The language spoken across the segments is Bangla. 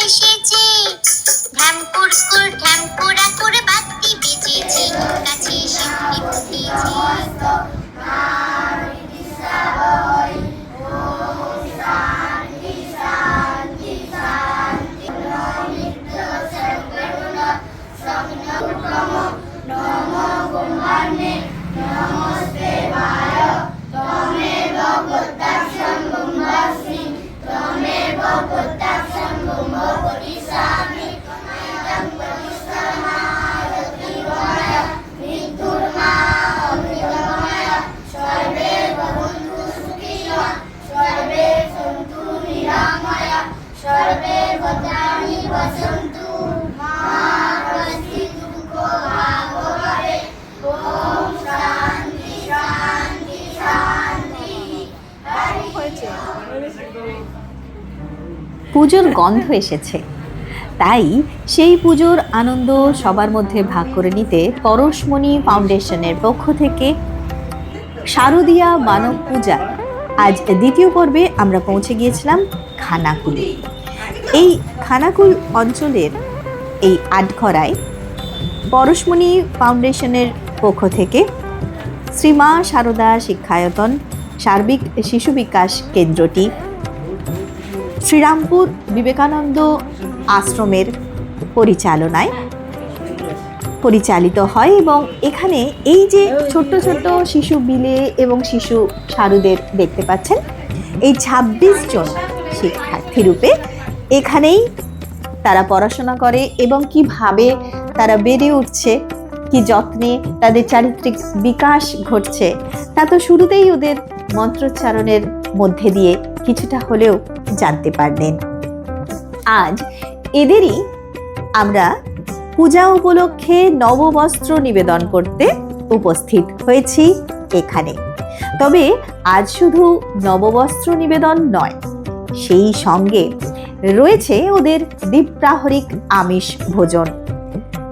এসেছে ঢ্যামকুর স্কুল ঢ্যামকুরা করে বাতি বেজেছে কাছে এসে Namo Namo Namo পুজোর গন্ধ এসেছে। তাই সেই পুজোর আনন্দ সবার মধ্যে ভাগ করে নিতে পরশমণি ফাউন্ডেশনের পক্ষ থেকে শারদীয়া মানব পূজা। আজ দ্বিতীয় পর্বে আমরা পৌঁছে গিয়েছিলাম খানাকুলে। এই খানাকুল অঞ্চলের এই আটঘরায় পরশমণি ফাউন্ডেশনের পক্ষ থেকে শ্রীমা সারদা শিক্ষায়তন সার্বিক শিশু বিকাশ কেন্দ্রটি শ্রীরামপুর বিবেকানন্দ আশ্রমের পরিচালনায় পরিচালিত হয় এবং এখানে এই যে ছোট্ট ছোট্ট শিশু বিলে এবং শিশু সারুদের দেখতে পাচ্ছেন, এই ২৬ জন শিক্ষার্থী রূপে এখানেই তারা পড়াশোনা করে এবং কীভাবে তারা বেড়ে উঠছে, কি যত্নে তাদের চারিত্রিক বিকাশ ঘটছে, তা তো শুরুতেই ওদের মন্ত্রোচ্চারণের মধ্যে দিয়ে কিছুটা হলেও জানতে পারলেন। আজ এদেরই আমরা পূজা উপলক্ষে নববস্ত্র নিবেদন করতে উপস্থিত হয়েছি এখানে। তবে আজ শুধু নববস্ত্র নিবেদন নয়, সেই সঙ্গে রয়েছে ওদের দ্বীপ্রাহরিক আমিষ ভোজন।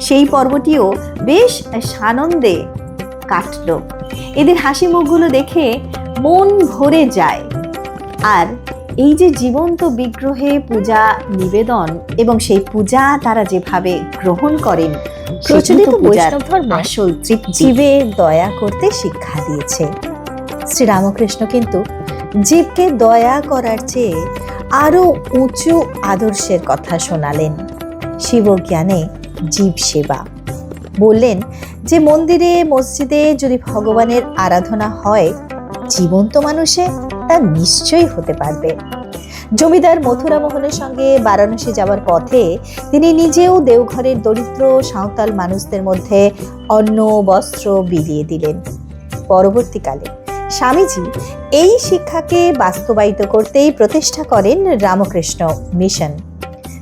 সেই পর্বটিও বেশ সানন্দে কাটলো। এদের হাসি মুখগুলো দেখে মন ভরে যায়। আর এই যে জীবন্ত বিগ্রহে পূজা নিবেদন এবং সেই পূজা তারা যেভাবে গ্রহণ করেন প্রচলিত বৈষ্ণব ধর্ম আসল জীবে দয়া করতে শিক্ষা দিয়েছে। শ্রীরামকৃষ্ণ কিন্তু জীবকে দয়া করার চেয়ে আরও উঁচু আদর্শের কথা শোনালেন। শিবজ্ঞানে জীব সেবা বললেন যে মন্দিরে, মসজিদে যদি ভগবানের আরাধনা হয়, জীবন্ত মানুষে তা নিশ্চয়ই হতে পারবে। জমিদার মথুরা মোহনের সঙ্গে বারাণসী যাওয়ার পথে তিনি নিজেও দেওঘরের দরিদ্র, সাঁওতাল মানুষদের মধ্যে অন্ন, বস্ত্র বিলিয়ে দিলেন। পরবর্তীকালে স্বামীজি এই শিক্ষাকে বাস্তবায়িত করতেই প্রতিষ্ঠা করেন রামকৃষ্ণ মিশন।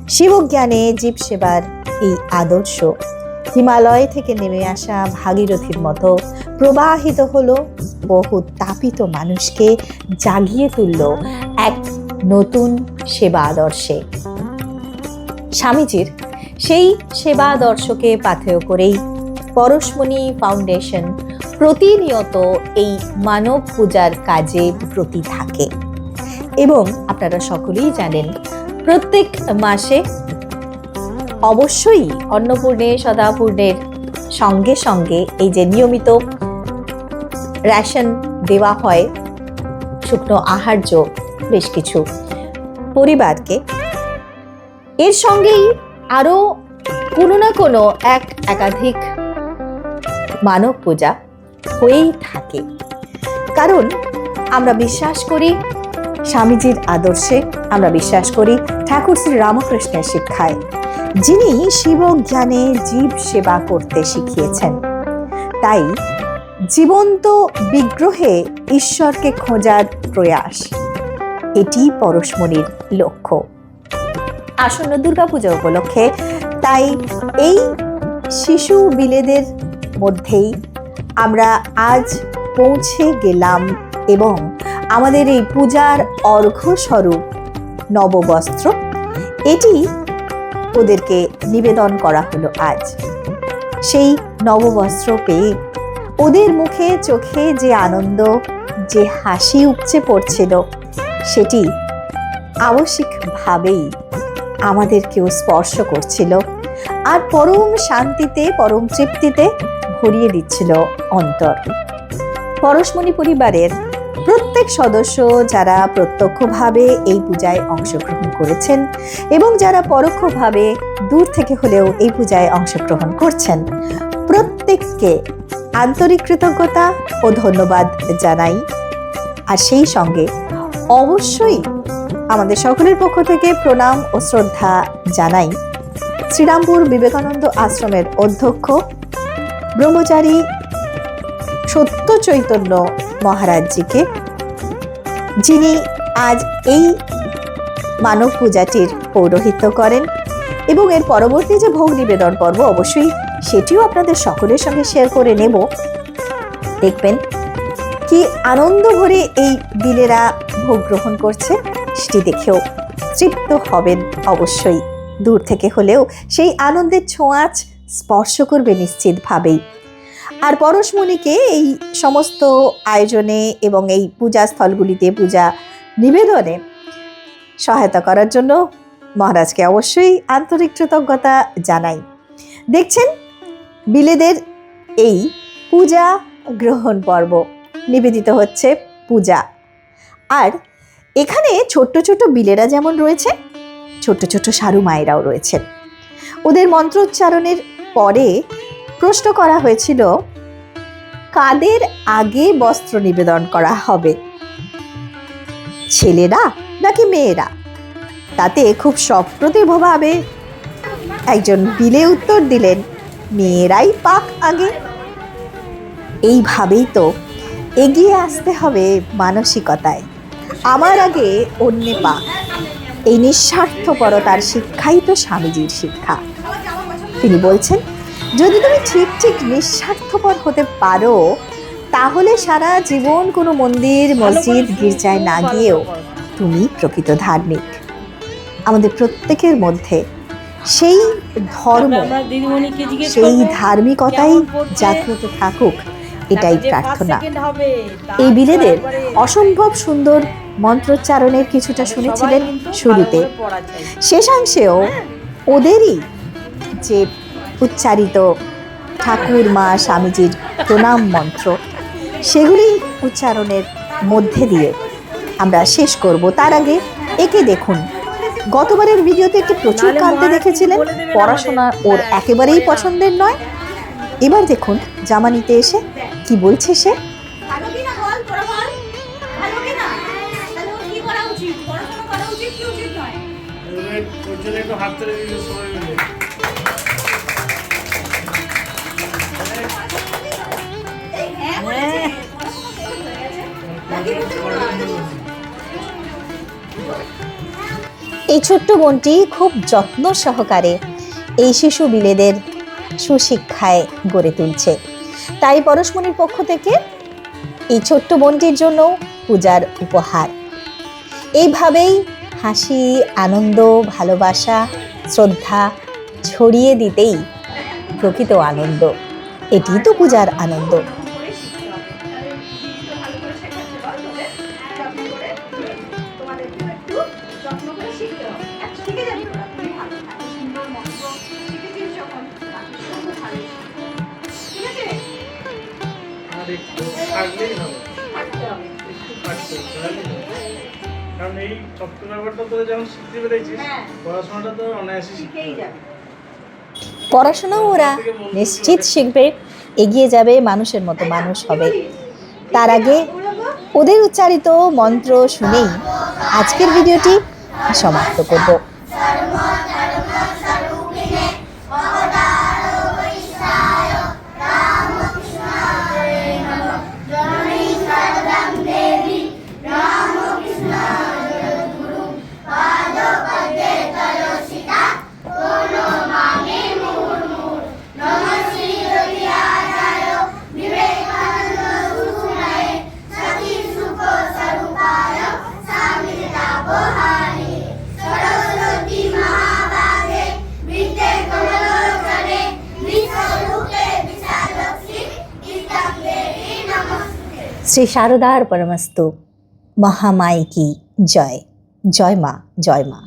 শিবজ্ঞানে জীব সেবার এই আদর্শ। হিমালয় থেকে নেমে আসা ভাগীরথীর মতো প্রবাহিত হলো বহু তাপিত মানুষকে জাগিয়ে তুলল এক নতুন সেবা আদর্শে। স্বামীজির সেই সেবা আদর্শকে পাথেয় করেই পরশমণি ফাউন্ডেশন প্রতিনিয়ত এই মানব পূজার কাজে ব্রতী থাকে। এবং আপনারা সকলেই জানেন, প্রত্যেক মাসে অবশ্যই অন্নপূর্ণে, সদাপূর্ণের সঙ্গে সঙ্গে এই যে নিয়মিত রেশন দেওয়া হয়, শুকনো আহার্য বেশ কিছু পরিবারকে, এর সঙ্গেই আরও কোনো না কোনো এক একাধিক মানব পূজা হয়েই থাকে। কারণ আমরা বিশ্বাস করি, স্বামীজির আদর্শে আমরা বিশ্বাস করি, ঠাকুর শ্রী রামকৃষ্ণের শিক্ষায়, যিনি শিব জ্ঞানে জীব সেবা করতে শিখিয়েছেন। তাই জীবন্ত বিগ্রহে ঈশ্বরকে খোঁজার প্রয়াস, এটি পরশমণির লক্ষ্য। আসন্ন দুর্গাপূজা উপলক্ষে, তাই এই শিশু বিলেদের মধ্যেই আমরা আজ পৌঁছে গেলাম এবং আমাদের এই পূজার অর্ঘ্যস্বরূপ নববস্ত্র, এটি ওদেরকে নিবেদন করা হলো আজ। সেই নববস্ত্র পেয়ে ওদের মুখে, চোখে যে আনন্দ, যে হাসি উপচে পড়ছিল, সেটি আবশ্যিকভাবেই আমাদেরকেও স্পর্শ করছিল। আর পরম শান্তিতে, পরম তৃপ্তিতে ভরিয়ে দিচ্ছিল অন্তর। পরশমণি পরিবারের প্রত্যেক সদস্য যারা প্রত্যক্ষভাবে এই পূজায় অংশগ্রহণ করেছেন এবং যারা পরোক্ষভাবে দূর থেকে হলেও এই পূজায় অংশগ্রহণ করছেন, প্রত্যেককে আন্তরিক কৃতজ্ঞতা ও ধন্যবাদ জানাই। আর সেই সঙ্গে অবশ্যই আমাদের সকলের পক্ষ থেকে প্রণাম ও শ্রদ্ধা জানাই। শ্রীরামপুর বিবেকানন্দ আশ্রমের অধ্যক্ষ ব্রহ্মচারী সত্য চৈতন্য মহারাজজিকে, যিনি আজ এই মানব পূজাটির পৌরোহিত্য করেন এবং এর পরবর্তী যে ভোগ নিবেদন পর্ব, অবশ্যই সেটিও আপনাদের সকলের সঙ্গে শেয়ার করে নেব। দেখবেন কি আনন্দ ভরে এই বিলেরা ভোগ গ্রহণ করছে, সেটি দেখেও তৃপ্ত হবেন অবশ্যই। দূর থেকে হলেও সেই আনন্দের ছোঁয়াচ স্পর্শ করবে নিশ্চিতভাবেই। আর পরশমণিকে এই সমস্ত আয়োজনে এবং এই পূজা স্থলগুলিতে পূজা নিবেদনে সহায়তা করার জন্য মহারাজকে অবশ্যই আন্তরিক কৃতজ্ঞতা জানাই। দেখছেন, বিলেদের এই পূজা গ্রহণ পর্ব নিবেদিত হচ্ছে পূজা। আর এখানে ছোট্ট ছোট্ট বিলেরা যেমন রয়েছে, ছোট্ট ছোট্ট সারু মায়েরাও রয়েছেন। ওদের মন্ত্রোচ্চারণের পরে প্রশ্ন করা হয়েছিল, কাদের আগে বস্ত্র নিবেদন করা হবে? ছেলেরা নাকি মেয়েরা? তাতে খুব সপ্রতিভভাবে একজন বিলে উত্তর দিলেন, মেয়েরাই পাক আগে। এইভাবেই তো এগিয়ে আসতে হবে মানসিকতায়। আমার আগে, অন্যে পাক। এই নিঃস্বার্থপরতার শিক্ষাই তো স্বামীজির শিক্ষা। তিনি বলছেন যদি তুমি ঠিক ঠিক নিঃস্বার্থপর হতে পারো তাহলে সারা জীবন কোনো মন্দির মসজিদ গির্জায় না গিয়েও তুমি প্রকৃত ধার্মিক। আমাদের প্রত্যেকের মধ্যে সেই ধর্ম সেই ধার্মিকতাই জাগ্রত থাকুক এটাই প্রার্থনা। এই বিলেদের অসম্ভব সুন্দর মন্ত্রোচ্চারণের কিছুটা শুনেছিলেন শুরুতে। শেষাংশেও ওদেরই যে উচ্চারিত ঠাকুর মা স্বামীজির প্রণাম মন্ত্র সেগুলি উচ্চারণের মধ্যে দিয়ে আমরা শেষ করব। তার আগে একে দেখুন। গতবারের ভিডিওতে একটি প্রচুর কাঁদতে দেখেছিলেন। পড়াশোনা ওর একেবারেই পছন্দের নয়। এবার দেখুন জামানিতে এসে কি বলছে সে? ভালো এই ছোট্ট বোনটি খুব যত্ন সহকারে এই শিশু বিলেদের সুশিক্ষায় গড়ে তুলছে। তাই পরশমণির পক্ষ থেকে এই ছোট্ট বোনটির জন্য পূজার উপহার। এইভাবেই হাসি, আনন্দ, ভালোবাসা, শ্রদ্ধা ছড়িয়ে দিতেই প্রকৃত আনন্দ। এটি তো পূজার আনন্দ। কারণ এই তত্ত্ব ব্যাপারটা তোরা যেমন শিখতে পেরেছিস। পড়াশোনাটা তো অনায়াসে যাবে পড়াশোনাও ওরা নিশ্চিত শিখবে এগিয়ে যাবে, মানুষের মতো মানুষ হবে তার আগে ওদের উচ্চারিত মন্ত্র শুনেই আজকের ভিডিওটি সমাপ্ত করব শ্রী শারদার পরমস্তু মহামায় কি জয়। জয় মা জয় মা।